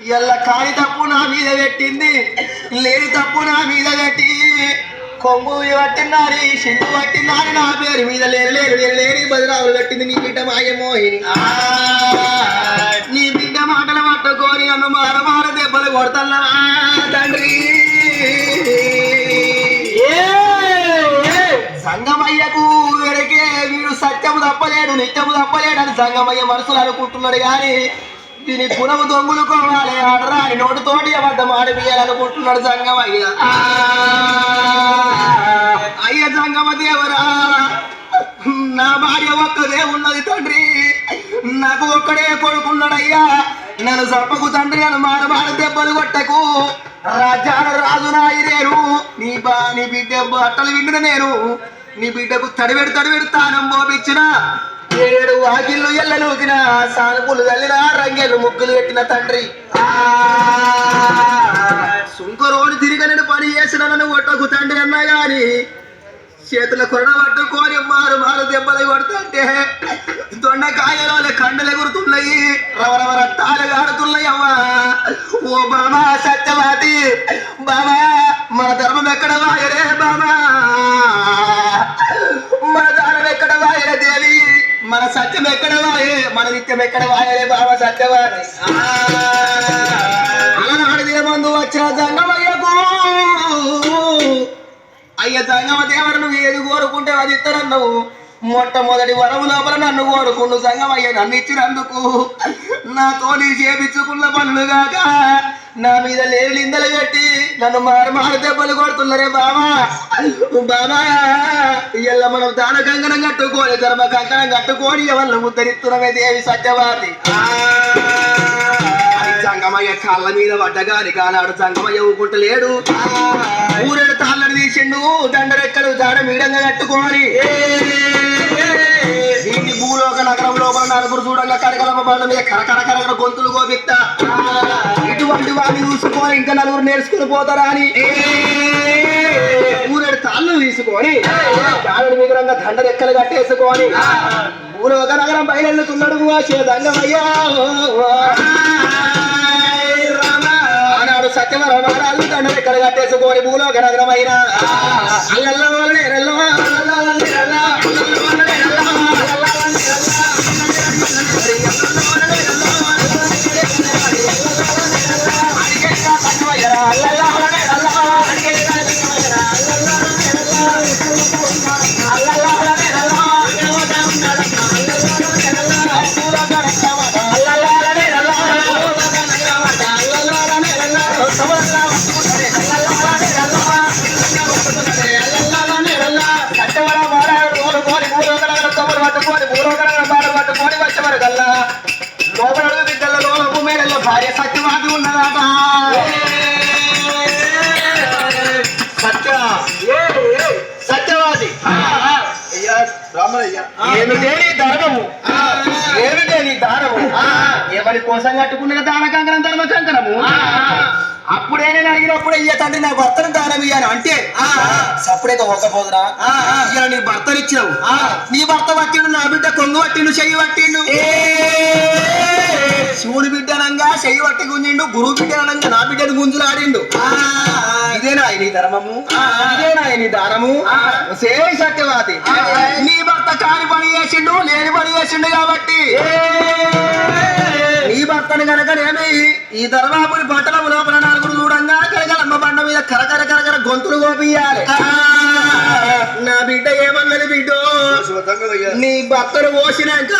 ఎల్ల కాని తప్పు నా మీద పెట్టింది లేని తప్పు నా మీద పెట్టి కొంగు పట్టినారి సింగు పట్టినారి నా పేరు మీద లేరు లేరు లేరు లేని బదురావులు కట్టింది నీ బిడ్డ మాయమోహిని నీ బిడ్డ మాటలు పట్టుకొని నన్ను మార మార దెబ్బలు కొడతల్లా తండ్రి. సంగమయ్యకు వెరకే వీడు సత్యము తప్పలేడు నిత్యము తప్పలేడు అని సంగమయ్య మనసులు అనుకుంటున్నాడు కానీ దీని పునము దొంగులు కోవాలి ఆడరా నోటితోటి అబద్ధం ఆడిపియాలనుకుంటున్నాడు సంగమయ్య. అయ్య సంగమ దేవరా నా భార్య ఒక్కదే ఉన్నది తండ్రి. నాకు ఒక్కడే కొడుకున్నాడయ్యా. నన్ను సప్పకు తండ్రి నన్ను మాడమాడ దెబ్బలు కొట్టకు. రాజాన రాజు నాయరేను నీ బా నీ బిడ్డ బట్టలు విండిన నేను. నీ బిడ్డకు తడివెడు తడివెడు తానం మోపించిన ఏడు వాకిళ్ళు ఎల్లలూకిన సానుపులు తల్లిన రంగేలు ముగ్గులు పెట్టిన తండ్రి. సుంకరోని తిరిగనని పని చేసిన నన్ను ఒట్టకు తండ్రి అన్నా గాని చేతుల కొరడ పట్టుకొని మారు మారు దెబ్బలు కొడుతుంటే దొండకాయలో కండలు ఎగురుతున్నాయి రవరవ రక్తాలు గారుతున్నాయి అమ్మా. ఓ బామా సత్యవాతి బామా మన ధర్మం ఎక్కడ వాయరే బామా? నిత్యం ఎక్కడ వాయే మన నిత్యం ఎక్కడ వాయలే బావ సత్యవాణి అలనాడు దినమందు వచ్చిన జంగమయ్యకు. అయ్య జంగమ దేవరు నువ్వు ఏది కోరుకుంటే అది ఇస్తానన్నావు మొట్టమొదటి వరము లోపల నన్ను కోరుకుండు సంగమయ్య నన్ను ఇచ్చినందుకు. నాతో నీ చేపించుకున్న పనులు గాక నా మీద లేని నిందలు పెట్టి నన్ను మారుమారు దెబ్బలు కొడుతున్నారే బామా బామా ఇయ్యల్ల మనం దాన కంకణం కట్టుకోని ధర్మ కంకణం కట్టుకోని ఎవరిని ఉద్ధరిస్తున్నామే దేవి సత్యవాది అది సంగమయ్య కాళ్ళ మీద పడ్డగాని కానాడు సంగమయ్య ఊకుంటలేడు ఊరేడు తాళ్ళని తీసిండు దండరెక్కడు దాడ మీడంగా కట్టుకొని భూలోక నగరం లోపల నలుగురు చూడంగా కడగలమ్మ బండ మీద కరకర కరకర గొంతులు గోపిత్త ఇటువంటి వాడిని చూసుకొని ఇంకా నలుగురు నేర్చుకుని పోతారా అని ఊరేడు తాళ్ళు తీసుకొని తాళ్ళని విగ్రహంగా దండ రెక్కలు కట్టేసుకొని భూలోక నగరం బయలుతున్నాడు దంగమయ్యా ఆనాడు సత్యవర దండ రెక్కలు కట్టేసుకొని భూలోక నగరం అయినా అల్లల్లో అల్లల్లో ఏమిటే నీ ధర్మము ఏమిటే నీ దానము? ఎవరి కోసం కట్టుకున్న దాన కంకణం ధర్మ కంకణము? అప్పుడే నేను అడిగినప్పుడు అయ్యా తండ్రి నా భర్తను దానం ఇయ్యాను. అంటే సప్పుడైతే ఒకపోదురా? ఇయ్యాల నీ భర్తను ఇచ్చినావు నీ భర్త పట్టిండు నా బిడ్డ కొంగు పట్టిండు చెయ్యి పట్టిండు. శివుని బిడ్డనంగా చెయ్యి పట్టి గుంజిండు గురువు బిడ్డనంగా నా బిడ్డను గుంజులాడిండు ఇదేనా నీ ధర్మము ఇదేనా నీ దానము సేవి సత్యవాది. నీ భర్త కాని పని చేసిండు లేని పని చేసిండు కాబట్టి. నీ భర్తను కనుకనేమి ఈ ధర్మాపురి పట్టణం లోపల నలుగురు చూడంగా కరగలమ్మ బండ మీద కరకర కరకర గొంతులు గోపియాలి నా బిడ్డ ఏమన్నది బిడ్డో? నీ భర్తను పోసినాక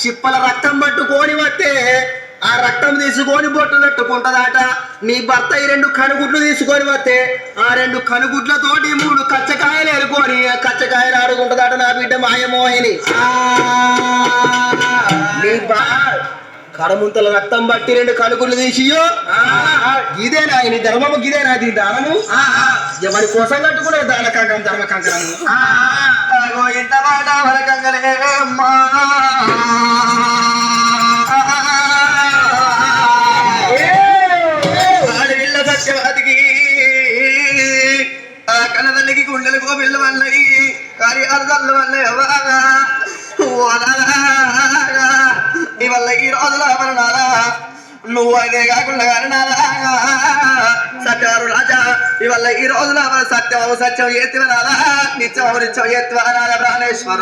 చిప్పల రక్తం పట్టుకొని వస్తే ఆ రక్తం తీసుకొని బొట్టు పెట్టుకుంటదట నీ భర్త ఈ రెండు కనుగుడ్లు తీసుకొని వస్తే ఆ రెండు కనుగుడ్లతోటి మూడు కచ్చకాయలు ఎరుకొని ఆ కచ్చకాయలు ఆడుకుంటదట నా బిడ్డ మాయమోహిని. నీ బా కడముంతల రక్తం బట్టి రెండు కనుగుడ్లు తీసియో. ఇదేనా నీ ధర్మము గిదేనా దీని దానము. ఎవరి కోసం కట్టుకునే దాన కంకణం ధర్మ కంకణము? అగో ఇంత మాట వరకంగలే అమ్మా. ఈ రోజుల రోజులు ఎవరు నాదా నువ్వు అదే కాకుండా సత్యవారు రాజా ఇవల్ల ఈ రోజుల సత్యవారు సత్యమవు సత్యం ఎత్తివ నాదా నిత్యమవు నిత్యం ఎత్తివ నాద ప్రాణేశ్వర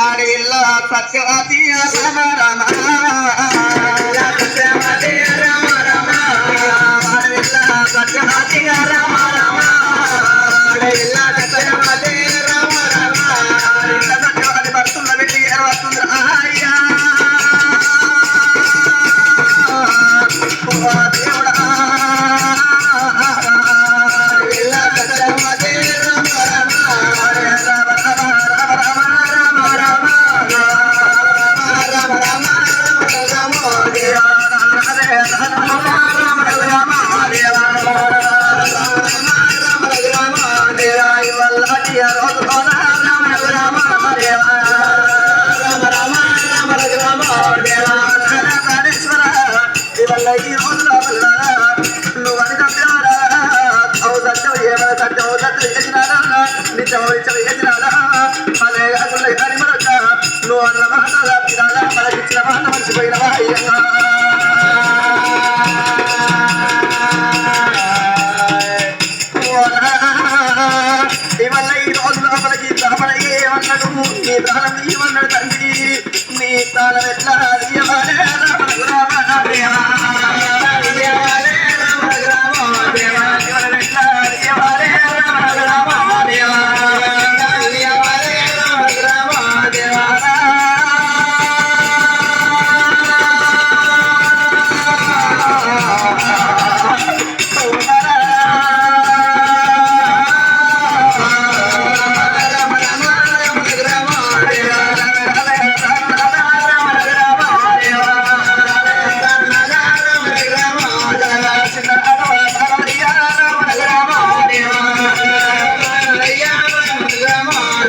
ఆడి ఇల్ల సత్యవతి రామ రామ. నువ్వు అన్న మాట దాపినా మనకిచ్చిన మాట మర్చిపోయినవా అయ్యా నీ దాని తండ్రి తల ఎట్లా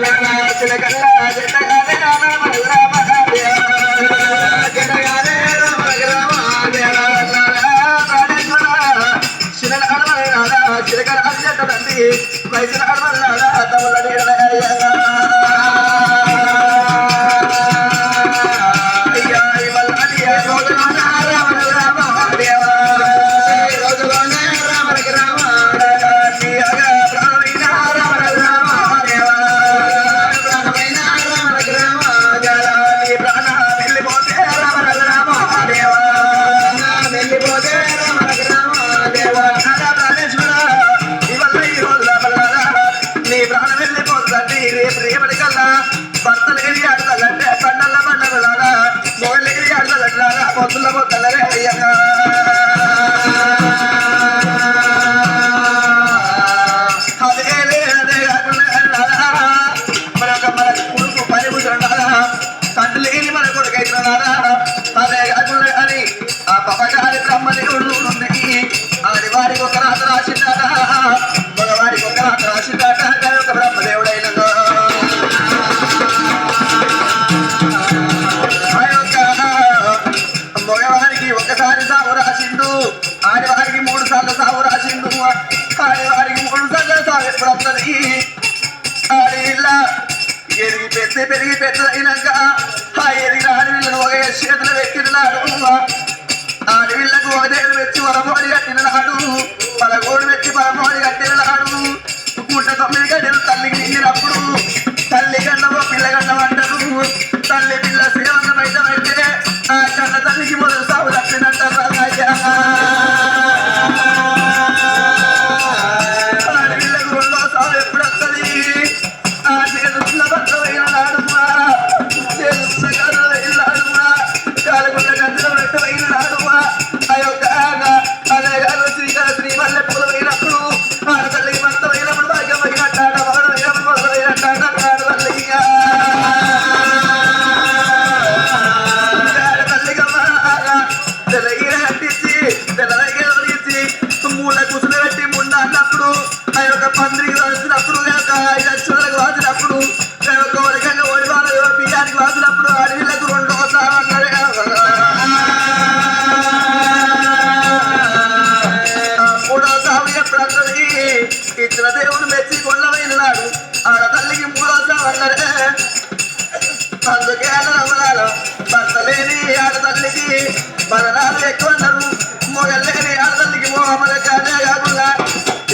తెలంగాణ తెలంగాణ পছন্দ করতো ఎప్పుడన్నది ఆడిల్లా ఎరిగి పెద్ద పెరిగి పెద్దదైనాక ఆ ఎరిగి ఆడవిళ్ళను ఒక చేతులు పెట్టినాడు ఆడవిళ్ళకు ఒకదేడు పెట్టి వరమోడి కట్టినాడు పదగోడు పెట్టి పరమోడి కట్టినాడు గుంట తొమ్మిది గడిలు తల్లికి దిగినప్పుడు తల్లి గండమో పిల్లగండం అంటారు. తల్లి పిల్ల సేవంతమైతే ఆ కన్న తల్లికి మొదలు సాగు తప్పినట్టారు అయ్యా మరణాల బలరాలు ఎక్కువ అన్నారు. మొగళ్ళకి అల్లకి మోహమ్మద కాదే కాకుండా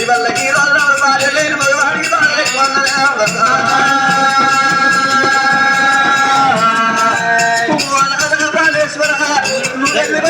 ఇవల్ల ఈ రోజు భార్య లేని మగవాడికి బాధలు ఎక్కువ నీకంటే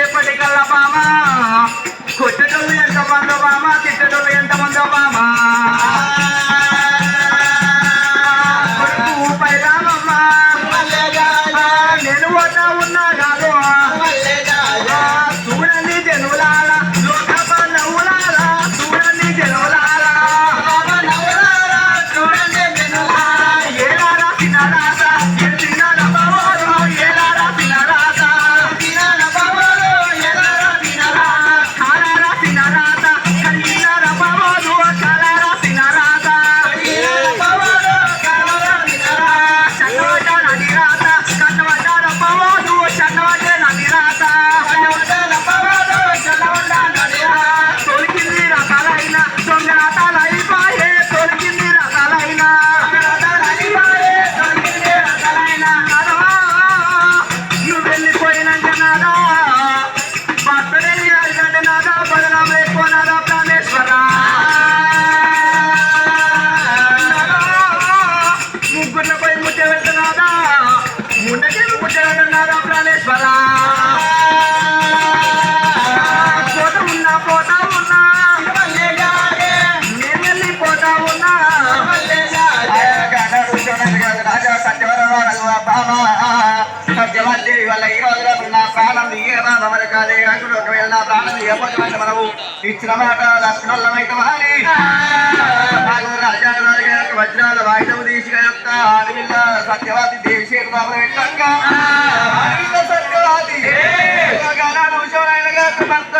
రేపటి కల్లా బామా కొట్టేటోళ్ళు ఎంత మందో బామా తిట్టేటోళ్ళు ఎంత మందో బామా. సత్యవతి వల్ల ఈ రోజులకు నా ప్రాణం దిగేదా మరి కాదే కాకుండా ఒకవేళ నా ప్రాణం దిగకపోతే మనము ఇచ్చిన మాట దర్శనమైతే మారి రాజాగారికి వజ్రాల తీసుక యొక్క అడవిల్ల సత్యవాది దేవిశేఖ బాబు పెట్టక భర్త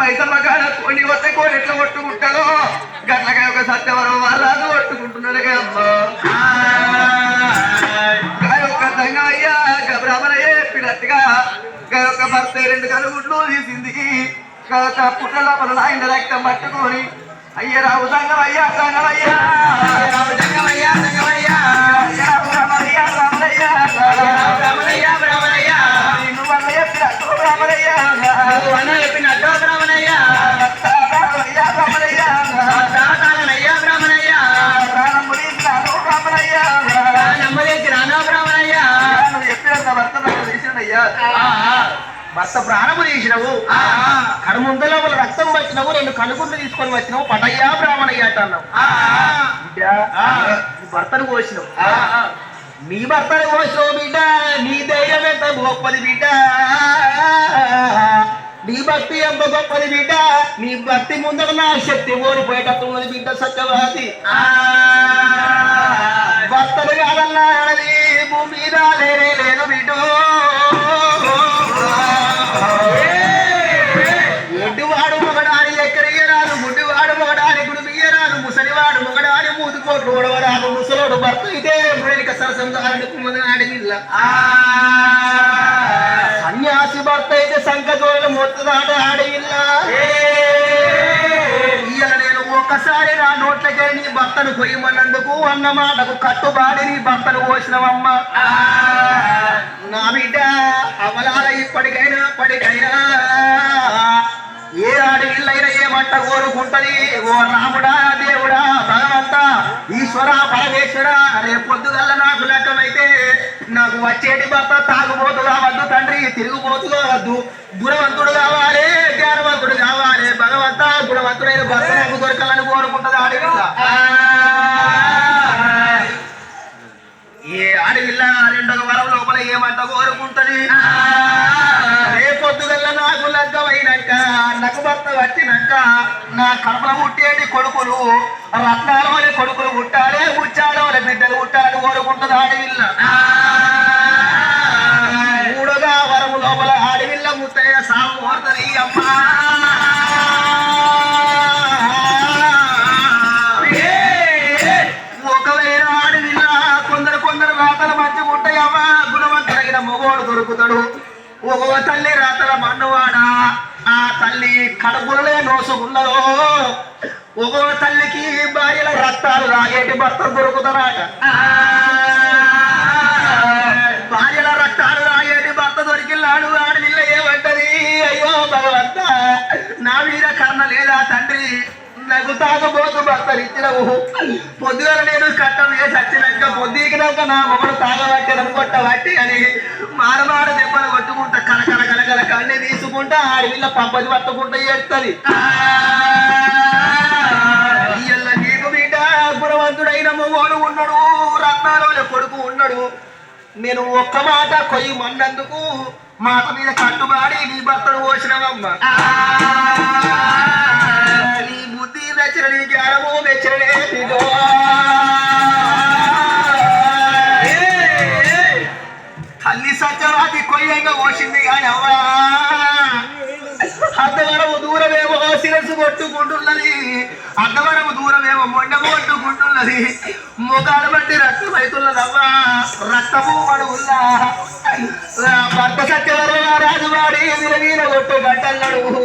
పైసమ్మ కాడ కొన్ని వస్తే కోడి ఎట్లా కొట్టుకుంటాడో? గట్లకాయ ఒక సత్యవరం రాజు కొట్టుకుంటున్నాడు యొక్క సంగమయ్యా బ్రాహ్మణయ్య చెప్పినట్టుగా యొక్క భర్త రెండు కలుగుడ్లు తీసింది. కాక పుట్ల లోపల ఆయన రక్తం పట్టుకొని అయ్యరావు సంగమయ్యా సంగమయ్యా రావు సంగమయ్యా సంగమయ్యా రామయ్యా రామయ్యా నిన్ను వల్ల చెప్పినట్టు రామయ్యా రామయ్యా భర్త ప్రాణము తీసినవు కడుముంద లోపల రక్తం వచ్చినవు రెండు కనుగుండు తీసుకొని వచ్చినావు పటయ్యా బ్రాహ్మణయ్య అంటున్నావు భర్తను కోసినావు. నీ భర్తను కోసినావు బిడ్డ నీ ధైర్యం ఎంత గొప్పది బిడ్డ. నీ భక్తి ఎంత గొప్పది బిడ్డ. నీ భక్తి ముందర నా శక్తి ఓడిపోయేటట్టు ఉన్నది బిడ్డ సత్యవాది. భర్తలు కాదన్నా భూమి మీద లేనే లేదు బిడ్డ. ఆడవిల్ల సన్యాసి భర్త అయితే సంఖ జోడలు మొత్తదాట ఆడవిల్ల ఇయ్యాల నేను ఒక్కసారి నా నోట్లకే నీ భర్తను కొయ్యమన్నందుకు అన్న మాటకు కట్టుబాడి నీ భర్తను పోసినవమ్మ నా బిడ్డ అమలాల ఇప్పటికైనా పడికైనా ఏ ఆడవిల్లైనా ఏ మంట కోరుకుంటది? ఓ రాముడా దేవుడా భగవంత ఈశ్వర పరమేశ్వర రేపు పొద్దుగల్ల నాకు లెక్కమైతే నాకు వచ్చేటి భర్త తాగుబోతు కావద్దు తండ్రి తిరుగుబోతు కావద్దు. గుణవంతుడు కావాలి జ్ఞానవంతుడు కావాలి భగవంత గుణవంతుడైన భర్త నాకు దొరకాలని కోరుకుంటది ఆడవిల్ల ఏ అడవిల్ల రెండవ వరం లోపల ఏమంట కోరుకుంటది? రేపొద్దుగల్ల నాకు లగ్గమైనాక నాకు భర్త వచ్చినాక నా కడపల పుట్టేటి కొడుకులు రత్నాలవని కొడుకులు పుట్టాలి ముచ్చాడవని బిడ్డలు పుట్టాలని కోరుకుంటది ఆడవిల్ల. మూడోగా వరము లోపల ఆడవిల్ల ముత్తైన సాగు కోరుతుంది అమ్మా. దొరుకుతాడు ఓ తల్లి రాతల మన్నువాడా ఆ తల్లి కడుపులనే నోసుకున్నదో. ఒక తల్లికి భార్యల రక్తాలు రాగేటి భర్త దొరుకుతారాట. భార్యల రక్తాలు రాగేటి భర్త దొరికిల్లాడు ఆడవిల్ల ఏమంటది? అయ్యో భగవంత నా వీర కర్ణ లేదా తండ్రి? నాకు తాగబోతు భర్తలు ఇచ్చినవు. పొద్దుగల నేను కట్టం వేసి వచ్చినాక పొద్దుకినాక నా మొగడు తాగబట్టి కొట్టబట్టి అని మారమాడ దెబ్బలు కొట్టుకుంటా కలకల కలకల కన్నే తీసుకుంటా ఆడవిల్ల పంపది పట్టుకుంటా ఏడుతుంది గుణవంతుడైన మొగోడు ఉన్నాడు రత్నాలోని కొడుకు ఉన్నాడు. నేను ఒక్క మాట కొయ్యి మన్నందుకు మాట మీద కట్టుబాడి నీ భర్తను పోసినవమ్మ. నీ జ్ఞానము మెచ్చనే తల్లి సత్యవాది కొయ్యంగా పోసింది కానీ అవ్వా అద్దవరము దూరమేమో శిరస్సు కొట్టుకుంటున్నది అర్ధవరము దూరమేమో మొండ కొట్టుకుంటున్నది ముఖాలు బట్టి రక్తం అవుతున్నదమ్మా రక్తము మడుగుల్లా భర్త సత్యవరం రాజువాడి విరవీర కొట్టు గడ్డన్నాడు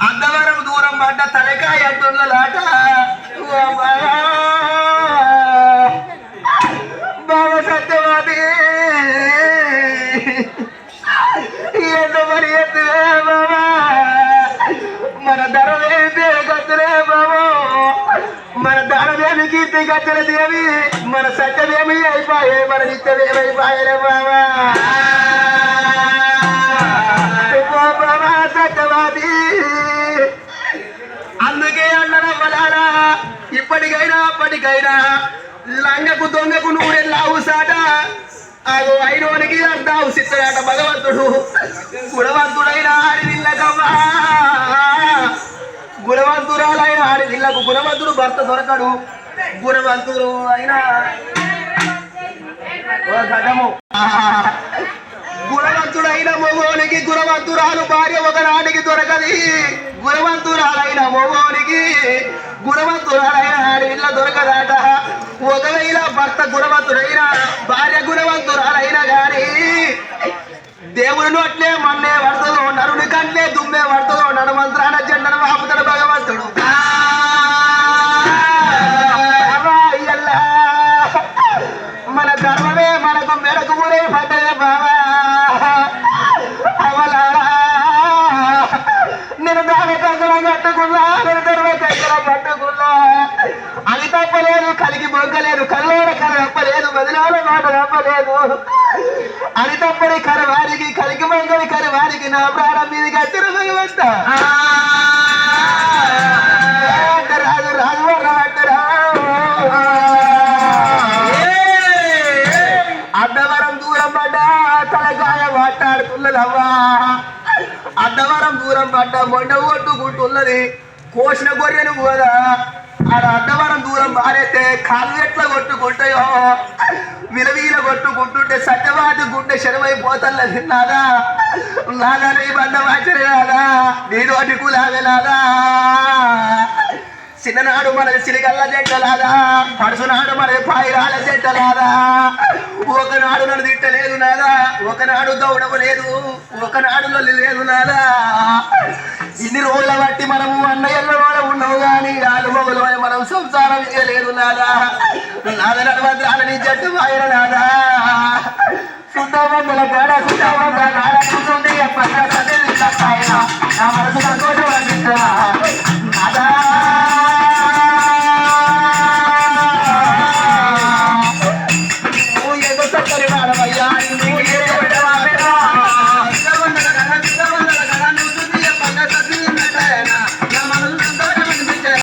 అద్దవరం దూరం పడ్డ తలకాయ అంటున్నలాట బాబా సత్యవాది. ఎంత మరి ఎత్తువే బాబా మన ధరలేదే పేరుకొత్తులే బాబా మన ధరమేమి కీర్తి కత్తుల దేవి? మన సత్యమేమి అయిపోయే? మన నిత్యమేమి బాబా ఇప్పటికైనా అప్పటికైనా. లంగకు దొంగకు నూనె లావు సాట. అగో అయినోనికి అందావు సిద్ధరాట భగవంతుడు. గుణవంతుడైన ఆడివిల్లకవ్వా గుణవంతురాలైన ఆడివిల్లకు గుణవంతుడు భర్త దొరకడు. గుణవంతుడు అయినా. గుణవంతుడైన మొగోనికి గుణవంతురాలు భార్య ఒకనాటికి దొరకది. గుణవంతురాలైన మొగోనికి గుణవంతురాలైన ఇళ్ళ దొరకదాట. ఒకవేళ భర్త గుణవంతుడైన భార్య గుణవంతురాలైన గాని దేవుని నోట్లే మన్నే పడుతుందో నరుని కంటే నేను ధర్మ కంకర కట్టుకున్నా. అది తప్పలేదు కలిగి మొగ్గలేదు కల్లోడ కర తప్పలేదు బదిలాల మాట తప్పలేదు. అది తప్పని కర వారికి కలిగి మొగ్గని కర వారికి నా ప్రాణం మీదకి వచ్చిన భగవంత రాజు రాజు అంటారా అడ్డవరం దూరం పడ్డా తలకాయ మాట్లాడుతున్నదవ్వా అడ్డవరం దూరం పడ్డ మొండ ఉన్నది. కోసిన గొర్రెను పోదా ఆడ అడ్డవరం దూరం మారైతే కాళ్ళు ఎట్లా కొట్టుకుంటాయో. విలవీల కొట్టుకుంటుంటే సత్యవాది గుండె శరమైపోతున్నది నాదా నాదా నీ బంధ వాచరే నాదా నీ నోటి కులావే నాదా? చిన్ననాడు మనది సిలికల్ల చెట్టలాదా పడుసునాడు మనది పాయిరాల చెట్టలాదా ఒకనాడు నన్ను తిట్టలేదు నాదా ఒకనాడు దౌడము లేదు ఒకనాడు నల్లి లేదు నాదా ఇన్ని రోజుల బట్టి మనము అన్నయ్యల వాళ్ళ ఉన్నావు కానీ ఆలు మొగలు అని మనం సంసారం చేయలేదు నాదా నాద నడవద్రాలని జట్టు పాయన నాదా సుద్దవందల గడ సుద్దవంద నాడ కూర్చుంది పక్క సదే నా మనసు సంతోషం అనిపిస్తా నాదా